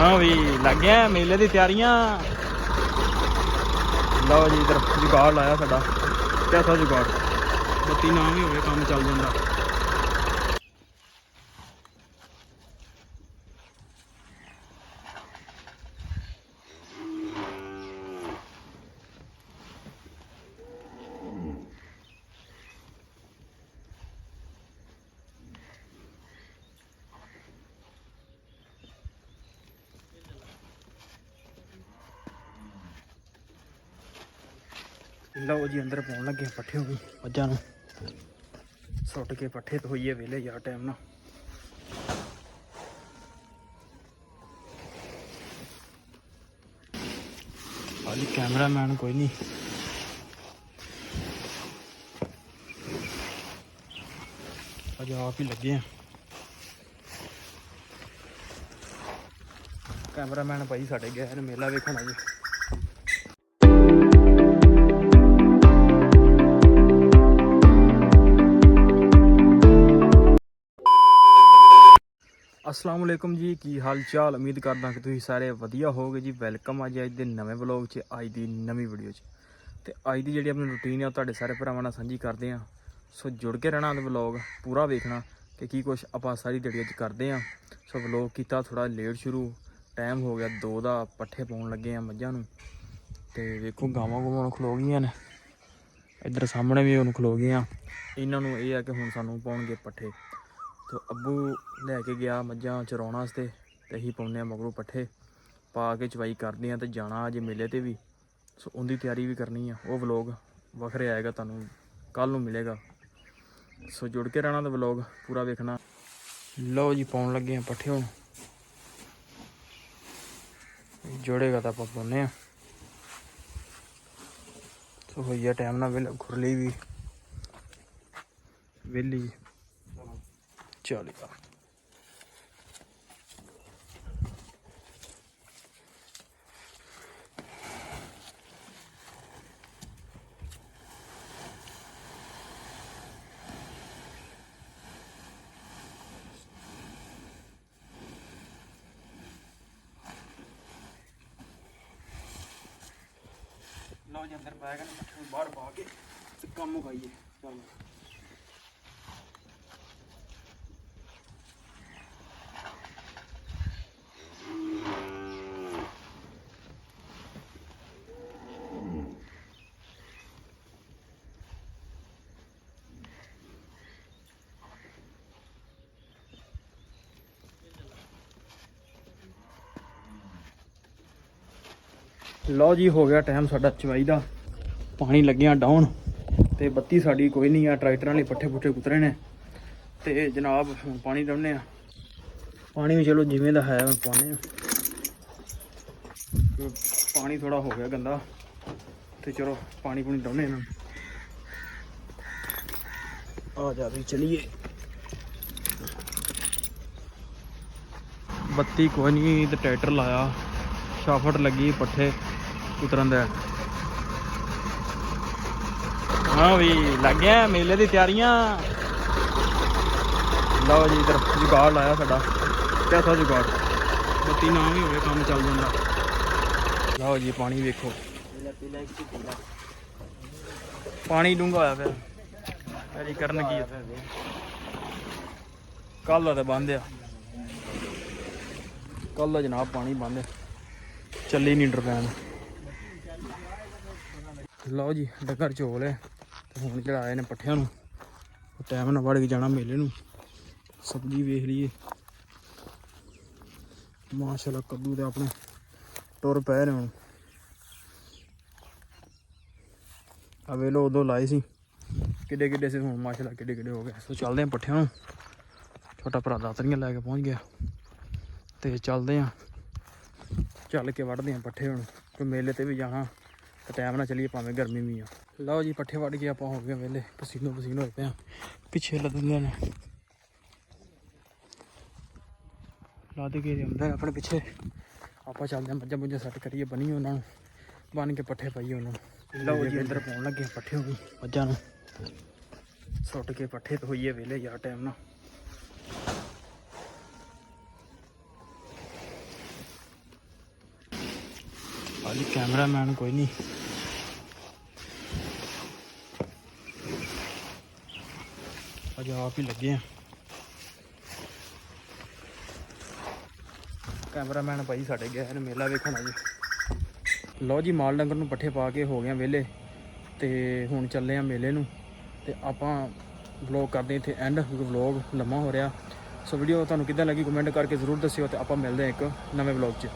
ਹਾਂ ਵੀ ਲੱਗ ਗਿਆ, ਮੇਲੇ ਦੀ ਤਿਆਰੀਆਂ। ਲਓ ਜੀ, ਇਧਰ ਜੁਗਾੜ ਲਾਇਆ ਸਾਡਾ। ਕਿਹਦਾ ਜੁਗਾੜ? ਬੱਤੀ ਨਾ ਵੀ ਹੋਵੇ, ਕੰਮ ਚੱਲ ਜਾਂਦਾ। ਲਓ ਜੀ ਅੰਦਰ ਪਾਉਣ ਲੱਗੇ ਪੱਠੇ ਵੀ। ਮੱਝਾਂ ਨੂੰ। ਸੁੱਟ ਕੇ ਪੱਠੇ ਤੋਂ ਹੋਈਏ ਵੇਲੇ ਯਾਰ ਟਾਈਮ ਨਾਲ। ਹਾਲੀ ਕੈਮਰਾਮੈਨ ਕੋਈ ਨਹੀਂ। ਅੱਜ ਆਪ ਹੀ ਲੱਗੇ ਆ ਕੈਮਰਾਮੈਨ ਭਾਈ ਸਾਡੇ ਗਏ ਨੇ ਮੇਲਾ ਵੇਖਣ ਅਜੇ ਅਸਲਾਮ ਵਾਲੇਕੁਮ ਜੀ, ਕੀ ਹਾਲ ਚਾਲ ਉਮੀਦ ਕਰਦਾ ਕਿ ਤੁਸੀਂ ਸਾਰੇ ਵਧੀਆ ਹੋਵੋਗੇ ਜੀ। ਵੈਲਕਮ ਅੱਜ ਅੱਜ ਦੇ ਨਵੇਂ ਵਲੌਗ 'ਚ, ਅੱਜ ਦੀ ਨਵੀਂ ਵੀਡੀਓ 'ਚ। ਤੇ ਅੱਜ ਦੀ ਜਿਹੜੀ ਆਪਣੀ ਰੁਟੀਨ ਆ, ਉਹ ਤੁਹਾਡੇ ਸਾਰੇ ਭਰਾਵਾਂ ਨਾਲ ਸਾਂਝੀ ਕਰਦੇ ਆ। ਸੋ ਜੁੜ ਕੇ ਰਹਿਣਾ ਉਹ ਵਲੌਗ ਪੂਰਾ ਵੇਖਣਾ ਕਿ ਕੀ ਕੁਝ ਆਪਾਂ ਸਾਰੀ ਦਿਹਾੜੀ 'ਚ ਕਰਦੇ ਆ। ਸੋ ਵਲੌਗ ਕੀਤਾ ਥੋੜਾ ਲੇਟ ਸ਼ੁਰੂ। ਟਾਈਮ ਹੋ ਗਿਆ 2 ਦਾ, ਪੱਠੇ ਪਾਉਣ ਲੱਗੇ ਆ ਮੱਝਾਂ ਨੂੰ। ਤੇ ਵੇਖੋ, ਗਾਵਾਂ ਗਾਵਾਂ ਨੂੰ ਖਲੋ ਗਈਆਂ ਨੇ। ਇੱਧਰ ਸਾਹਮਣੇ ਵੀ ਉਹਨੂੰ ਖਲੋ ਗਈਆਂ। ਇਹਨਾਂ ਨੂੰ ਇਹ ਆ ਕਿ ਹੁਣ ਸਾਨੂੰ ਪਾਉਣਗੇ ਪੱਠੇ। ਤੇ ਅੱਬੂ ਲੈ ਕੇ ਗਿਆ ਮੱਝਾਂ ਚਰਾਉਣ ਵਾਸਤੇ ਤੇ ਅਸੀਂ ਪਾਉਂਦੇ ਆ ਮਗਰੋਂ ਪੱਠੇ, ਪਾ ਕੇ ਚਵਾਈ ਕਰਦੇ ਆ ਤੇ ਜਾਣਾ ਅੱਜ ਮੇਲੇ ਤੇ ਵੀ। ਸੋ ਉਹਦੀ ਤਿਆਰੀ ਵੀ ਕਰਨੀ ਆ, ਉਹ ਵਲੌਗ ਵੱਖਰੇ ਆਏਗਾ ਤੁਹਾਨੂੰ ਕੱਲ ਨੂੰ ਮਿਲੇਗਾ। ਸੋ ਜੁੜ ਕੇ ਰਹਿਣਾ ਤੇ ਵਲੌਗ ਪੂਰਾ ਵੇਖਣਾ। ਲਓ ਜੀ, ਪਾਉਣ ਲੱਗੇ ਆ ਪੱਠੇ ਹੁਣ। ਜੋੜੇਗਾ ਤਾਂ ਆਪਾਂ ਪਾਉਂਦੇ ਆ ਸੋ ਹੋਈਆ ਟਾਈਮ ਨਾਲ ਵੇਲੇ ਖੁਰਲੀ ਵੀ। ਵੇਲੀ ਚੱਲ ਲਓ ਜੀ ਅੰਦਰ ਪੈ ਨੂੰ ਬਾਹਰ ਪਾ ਕੇ ਤੇ ਕੰਮ ਮੁਕਾਈਏ ਚਲੋ। ਲਓ ਜੀ, ਹੋ ਗਿਆ ਟਾਈਮ ਸਾਡਾ ਚਵਾਈ ਦਾ। ਪਾਣੀ ਲੱਗਿਆ ਡਾਊਨ ਤੇ ਬੱਤੀ ਸਾਡੀ ਕੋਈ ਨਹੀਂ ਆ, ਟਰੈਕਟਰਾਂ ਵਾਲੇ ਪੱਠੇ ਪੁੱਠੇ ਕੁਤਰੇ ਨੇ। ਤੇ ਜਨਾਬ, ਹੁਣ ਪਾਣੀ ਡਾਉਣੇ ਆ ਪਾਣੀ ਵੀ ਚਲੋ ਜਿਵੇਂ ਦਾ ਹੈ ਮੈਂ ਪਾਉਣੇ ਆ ਪਾਣੀ ਥੋੜਾ ਹੋ ਗਿਆ ਗੰਦਾ। ਤੇ ਚਲੋ, ਪਾਣੀ ਪੂਣੀ ਡਾਉਣੇ ਇਹਨਾਂ ਨੂੰ ਆ ਜਾ ਵੀ ਚਲੀਏ। ਬੱਤੀ ਕੋਈ ਨਹੀਂ, ਤੇ ਟਰੈਕਟਰ ਲਾਇਆ। ਸ਼ਾਫਟ ਲੱਗੀ ਪੱਠੇ। ਉਤਰਨ ਦਾ। ਹਾਂ ਵੀ ਲੱਗ ਗਿਆ ਮੇਲੇ ਦੀ ਤਿਆਰੀਆਂ। ਲਓ ਜੀ ਇਧਰ ਜੁਗਾੜ ਲਾਇਆ ਸਾਡਾ। ਕਿਹਦਾ ਜੁਗਾੜ। ਬੱਤੀ ਨਾ ਵੀ ਹੋਵੇ, ਕੰਮ ਚੱਲ ਜਾਂਦਾ। ਲਓ ਜੀ ਪਾਣੀ ਵੇਖੋ। ਪਾਣੀ ਡੂੰਘਾ ਹੋਇਆ ਪਿਆ। ਐਰੀ ਕਰਨ ਕੀ ਕੱਲ ਦਾ ਬੰਦ ਆ। ਕੱਲ ਦਾ ਜਨਾਬ ਪਾਣੀ ਬੰਦ ਚੱਲੀ ਨਹੀਂ ਡਰਪੈਨ ਲਓ ਜੀ ਡੱਗਰ ਚੋਲ ਹੈ, ਤੇ ਹੁਣ ਚੜਾਏ ਨੇ ਪੱਠਿਆਂ ਨੂੰ ਟਾਈਮ ਨਾਲ ਵੜ ਕੇ ਜਾਣਾ ਮੇਲੇ ਨੂੰ। ਸਬਜ਼ੀ ਵੇਖ ਲਈਏ। ਮਾਸ਼ਾਅੱਲਾ, ਕੱਦੂ ਦੇ ਆਪਣੇ ਟੁਰ ਪਏ ਨੇ ਹੁਣ। ਆ ਵੇਲੋ ਉਦੋਂ ਲਾਏ ਸੀ। ਕਿੱਡੇ ਕਿੱਡੇ ਸੀ ਹੁਣ, ਮਾਸ਼ਾਅੱਲਾ ਕਿੱਡੇ ਕਿੱਡੇ ਹੋ ਗਏ। ਸੋ ਚੱਲਦੇ ਆਂ ਪੱਠਿਆਂ ਨੂੰ। ਛੋਟਾ ਭਰਾ ਦਾਤਰੀਆਂ ਲੈ ਕੇ ਪਹੁੰਚ ਗਿਆ। ਤੇ ਚੱਲਦੇ ਆਂ ਚੱਲ ਕੇ ਵੱਢਦੇ ਆਂ ਪੱਠੇ ਹੁਣ ਕੋਈ ਮੇਲੇ ਤੇ ਵੀ ਜਾਣਾ। ਤੇ ਟਾਈਮ ਨਾਲ ਚੱਲੀਏ, ਭਾਵੇਂ ਗਰਮੀ ਵੀ ਆ। ਲਓ ਜੀ, ਪੱਠੇ ਵੱਢ ਕੇ ਆਪਾਂ ਹੋ ਗਏ ਵੇਲੇ ਪਸੀਨੋ ਪਸੀਨੋ ਹੋਏ ਪਏ ਆ। ਪਿੱਛੇ ਲੱਦਦੇ ਨੇ ਲੱਦ ਕੇ ਜਾਂਦੇ ਆਪਣੇ ਪਿੱਛੇ। ਆਪਾਂ ਚੱਲਦੇ ਆਂ ਮੱਝਾਂ ਮੁੱਝਾਂ ਸੈੱਟ ਕਰੀਏ ਬਣੀ ਉਹਨਾਂ ਨੂੰ। ਬਣ ਕੇ ਪੱਠੇ ਪਾਈਏ ਉਹਨਾਂ ਨੂੰ। ਲਓ ਜੀ ਅੰਦਰ ਪਾਉਣ ਲੱਗੇ ਪੱਠੇ ਹੋ ਵੀ, ਮੱਝਾਂ ਨੂੰ। ਸੁੱਟ ਕੇ ਪੱਠੇ ਧੋਈਏ ਹੋਈਏ ਵੇਲੇ ਯਾਰ ਟਾਈਮ ਨਾਲ। ਅੱਜ ਕੈਮਰਾਮੈਨ ਕੋਈ ਨਹੀਂ। ਅੱਜ ਆਪ ਹੀ ਲੱਗੇ ਆ। ਕੈਮਰਾਮੈਨ ਭਾਈ ਸਾਡੇ ਗਏ ਨੇ ਮੇਲਾ ਵੇਖਣ ਅੱਜ ਲਓ ਜੀ, ਮਾਲ ਡੰਗਰ ਨੂੰ ਪੱਠੇ ਪਾ ਕੇ ਹੋ ਗਏ ਆ ਵਿਹਲੇ ਤੇ ਹੁਣ ਚੱਲੇ ਆ ਮੇਲੇ ਨੂੰ ਤੇ ਆਪਾਂ ਵਲੌਗ ਕਰਦੇ ਇੱਥੇ ਐਂਡ ਕਿਉਂਕਿ ਵਲੌਗ ਲੰਮਾ ਹੋ ਰਿਹਾ। ਸੋ ਵੀਡੀਓ ਤੁਹਾਨੂੰ ਕਿੱਦਾਂ ਲੱਗੀ ਕਮੈਂਟ ਕਰਕੇ ਜ਼ਰੂਰ ਦੱਸਿਓ ਤੇ ਆਪਾਂ ਮਿਲਦੇ ਹਾਂ ਇੱਕ ਨਵੇਂ ਵਲੌਗ 'ਚ।